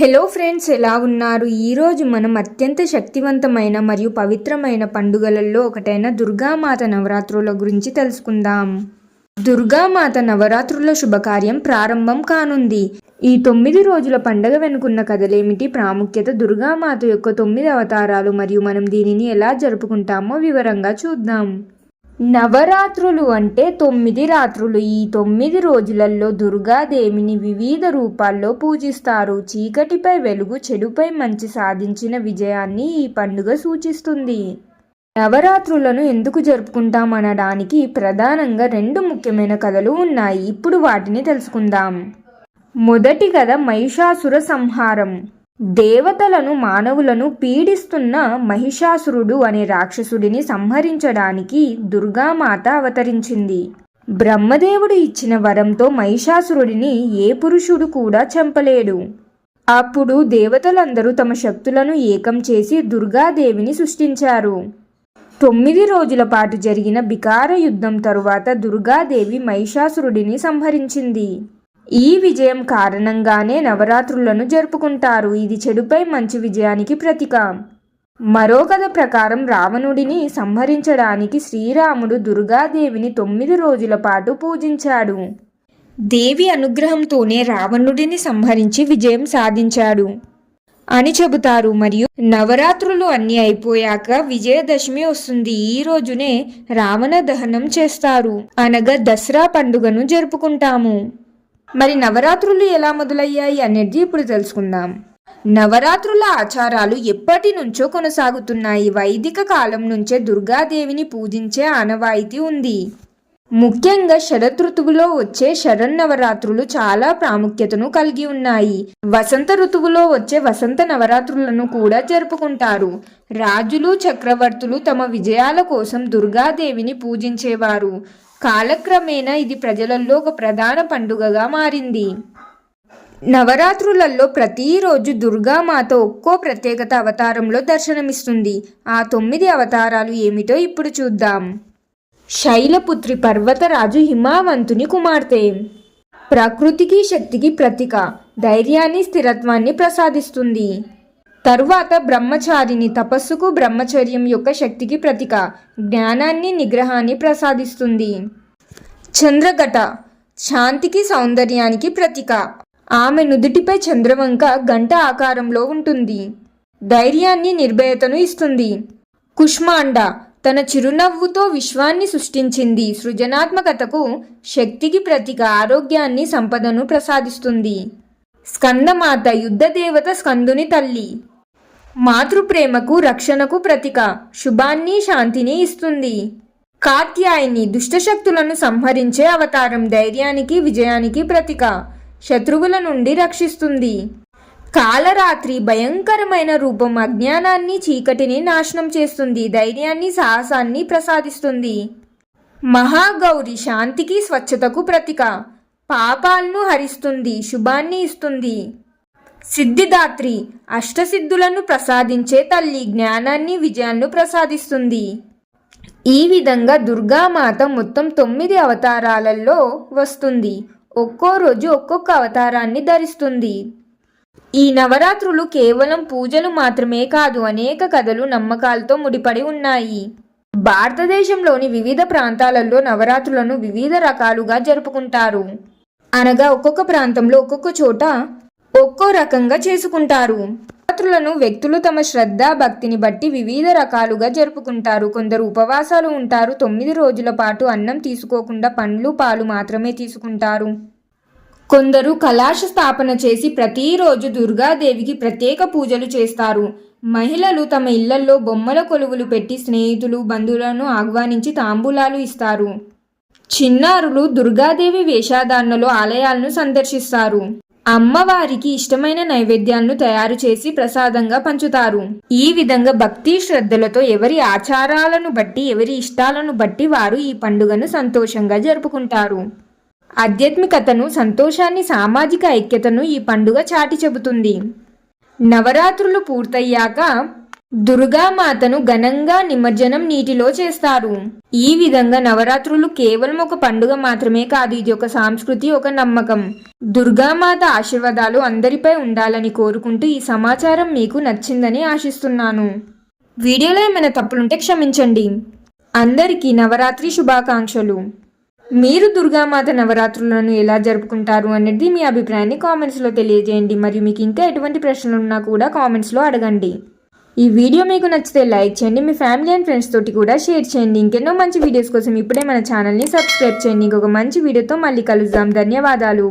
Hello friends ఎలా ఉన్నారు? ఈరోజు మనం అత్యంత శక్తివంతమైన మరియు పవిత్రమైన పండుగలలో ఒకటైన దుర్గామాత నవరాత్రుల గురించి తెలుసుకుందాం. దుర్గామాత నవరాత్రుల శుభకార్యం ప్రారంభం కానుంది. ఈ తొమ్మిది రోజుల పండగ వెనుకున్న కథలేమిటి? ప్రాముఖ్యత దుర్గామాత యొక్క తొమ్మిది అవతారాలు మరియు మనం దీనిని ఎలా జరుపుకుంటామో వివరంగా చూద్దాం. నవరాత్రులు అంటే తొమ్మిది రాత్రులు. ఈ తొమ్మిది రోజులలో దుర్గాదేవిని వివిధ రూపాల్లో పూజిస్తారు. చీకటిపై వెలుగు చెడుపై మంచి సాధించిన విజయాన్ని ఈ పండుగ సూచిస్తుంది. నవరాత్రులను ఎందుకు జరుపుకుంటామనడానికి ప్రధానంగా రెండు ముఖ్యమైన కథలు ఉన్నాయి. ఇప్పుడు వాటిని తెలుసుకుందాం. మొదటి కథ మహిషాసుర సంహారం. దేవతలను మానవులను పీడిస్తున్న మహిషాసురుడు అనే రాక్షసుడిని సంహరించడానికి దుర్గామాత అవతరించింది. బ్రహ్మదేవుడు ఇచ్చిన వరంతో మహిషాసురుడిని ఏ పురుషుడు కూడా చంపలేడు. అప్పుడు దేవతలందరూ తమ శక్తులను ఏకం చేసి దుర్గాదేవిని సృష్టించారు. తొమ్మిది రోజుల పాటు జరిగిన బికార యుద్ధం తరువాత దుర్గాదేవి మహిషాసురుడిని సంహరించింది. ఈ విజయం కారణంగానే నవరాత్రులను జరుపుకుంటారు. ఇది చెడుపై మంచి విజయానికి ప్రతీక. మరో కథ ప్రకారం రావణుడిని సంహరించడానికి శ్రీరాముడు దుర్గాదేవిని తొమ్మిది రోజుల పాటు పూజించాడు. దేవి అనుగ్రహంతోనే రావణుడిని సంహరించి విజయం సాధించాడు. అని చెబుతారు. మరియు నవరాత్రులు అన్నీ అయిపోయాక విజయదశమి వస్తుంది. ఈ రోజునే రావణ దహనం చేస్తారు. అనగా దసరా పండుగను జరుపుకుంటాము. మరి నవరాత్రులు ఎలా మొదలయ్యాయి అనేది ఇప్పుడు తెలుసుకుందాం. నవరాత్రుల ఆచారాలు ఎప్పటి నుంచో కొనసాగుతున్నాయి. వైదిక కాలం నుంచే దుర్గాదేవిని పూజించే ఆనవాయితీ ఉంది. ముఖ్యంగా శరదృతువులో వచ్చే శరన్నవరాత్రులు చాలా ప్రాముఖ్యతను కలిగి ఉన్నాయి. వసంత ఋతువులో వచ్చే వసంత నవరాత్రులను కూడా జరుపుకుంటారు. రాజులు చక్రవర్తులు తమ విజయాల కోసం దుర్గాదేవిని పూజించేవారు. కాలక్రమేణా ఇది ప్రజలలో ఒక ప్రధాన పండుగగా మారింది. నవరాత్రులలో ప్రతిరోజు దుర్గామాత ఒక్కో ప్రత్యేకత అవతారంలో దర్శనమిస్తుంది. ఆ తొమ్మిది అవతారాలు ఏమిటో ఇప్పుడు చూద్దాం. శైలపుత్రి పర్వతరాజు హిమావంతుని కుమార్తె. ప్రకృతికి శక్తికి ప్రతీక. ధైర్యాన్ని స్థిరత్వాన్ని ప్రసాదిస్తుంది. తరువాత బ్రహ్మచారిని తపస్సుకు బ్రహ్మచర్యం యొక్క శక్తికి ప్రతీక జ్ఞానాన్ని నిగ్రహాన్ని ప్రసాదిస్తుంది. చంద్రఘట శాంతికి సౌందర్యానికి ప్రతీక. ఆమె నుదుటిపై చంద్రవంక గంట ఆకారంలో ఉంటుంది. ధైర్యాన్ని నిర్భయతను ఇస్తుంది. కుష్మాండ తన చిరునవ్వుతో విశ్వాన్ని సృష్టించింది. సృజనాత్మకతకు శక్తికి ప్రతీక ఆరోగ్యాన్ని సంపదను ప్రసాదిస్తుంది. స్కందమాత యుద్ధ దేవత స్కందుని తల్లి. మాతృప్రేమకు రక్షణకు ప్రతీక శుభాన్ని శాంతిని ఇస్తుంది. కాత్యాయని దుష్టశక్తులను సంహరించే అవతారం ధైర్యానికి విజయానికి ప్రతీక శత్రువుల నుండి రక్షిస్తుంది. కాలరాత్రి భయంకరమైన రూపం అజ్ఞానాన్ని చీకటిని నాశనం చేస్తుంది ధైర్యాన్ని సాహసాన్ని ప్రసాదిస్తుంది. మహాగౌరి శాంతికి స్వచ్ఛతకు ప్రతీక పాపాలను హరిస్తుంది శుభాన్ని ఇస్తుంది. సిద్ధిదాత్రి అష్టసిద్ధులను ప్రసాదించే తల్లి జ్ఞానాన్ని విజయాన్ని ప్రసాదిస్తుంది. ఈ విధంగా దుర్గామాత మొత్తం తొమ్మిది అవతారాలలో వస్తుంది. ఒక్కో రోజు ఒక్కొక్క అవతారాన్ని ధరిస్తుంది. ఈ నవరాత్రులు కేవలం పూజలు మాత్రమే కాదు అనేక కథలు నమ్మకాలతో ముడిపడి ఉన్నాయి. భారతదేశంలోని వివిధ ప్రాంతాలలో నవరాత్రులను వివిధ రకాలుగా జరుపుకుంటారు. అనగా ఒక్కొక్క ప్రాంతంలో ఒక్కొక్క చోట ఒక్కో రకంగా చేసుకుంటారు. నవరాత్రులను వ్యక్తులు తమ శ్రద్ధ భక్తిని బట్టి వివిధ రకాలుగా జరుపుకుంటారు. కొందరు ఉపవాసాలు ఉంటారు. తొమ్మిది రోజుల పాటు అన్నం తీసుకోకుండా పండ్లు పాలు మాత్రమే తీసుకుంటారు. కొందరు కలాశ స్థాపన చేసి ప్రతిరోజు దుర్గాదేవికి ప్రత్యేక పూజలు చేస్తారు. మహిళలు తమ ఇళ్ళలో బొమ్మల కొలువులు పెట్టి స్నేహితులు బంధువులను ఆహ్వానించి తాంబూలాలు ఇస్తారు. చిన్నారులు దుర్గాదేవి వేషాధారణలో ఆలయాలను సందర్శిస్తారు. అమ్మవారికి ఇష్టమైన నైవేద్యాలను తయారు చేసి ప్రసాదంగా పంచుతారు. ఈ విధంగా భక్తి శ్రద్ధలతో ఎవరి ఆచారాలను బట్టి ఎవరి ఇష్టాలను బట్టి వారు ఈ పండుగను సంతోషంగా జరుపుకుంటారు. ఆధ్యాత్మికతను సంతోషాన్ని సామాజిక ఐక్యతను ఈ పండుగ చాటి చెబుతుంది. నవరాత్రులు పూర్తయ్యాక దుర్గామాతను ఘనంగా నిమజ్జనం నీటిలో చేస్తారు. ఈ విధంగా నవరాత్రులు కేవలం ఒక పండుగ మాత్రమే కాదు ఇది ఒక సాంస్కృతి ఒక నమ్మకం. దుర్గామాత ఆశీర్వాదాలు అందరిపై ఉండాలని కోరుకుంటూ ఈ సమాచారం మీకు నచ్చిందని ఆశిస్తున్నాను. వీడియోలో ఏమైనా తప్పులుంటే క్షమించండి. అందరికీ నవరాత్రి శుభాకాంక్షలు. మీరు దుర్గామాత నవరాత్రులను ఎలా జరుపుకుంటారు అనేది మీ అభిప్రాయాన్ని కామెంట్స్లో తెలియజేయండి. మరియు మీకు ఇంకా ఎటువంటి ప్రశ్నలు ఉన్నా కూడా కామెంట్స్లో అడగండి. ఈ వీడియో మీకు నచ్చితే లైక్ చేయండి మీ ఫ్యామిలీ అండ్ ఫ్రెండ్స్ తోటి కూడా షేర్ చేయండి. ఇంకెన్నో మంచి వీడియోస్ కోసం ఇప్పుడే మన ఛానల్ని సబ్స్క్రైబ్ చేయండి. ఇంకొక మంచి వీడియోతో మళ్ళీ కలుద్దాం. ధన్యవాదాలు.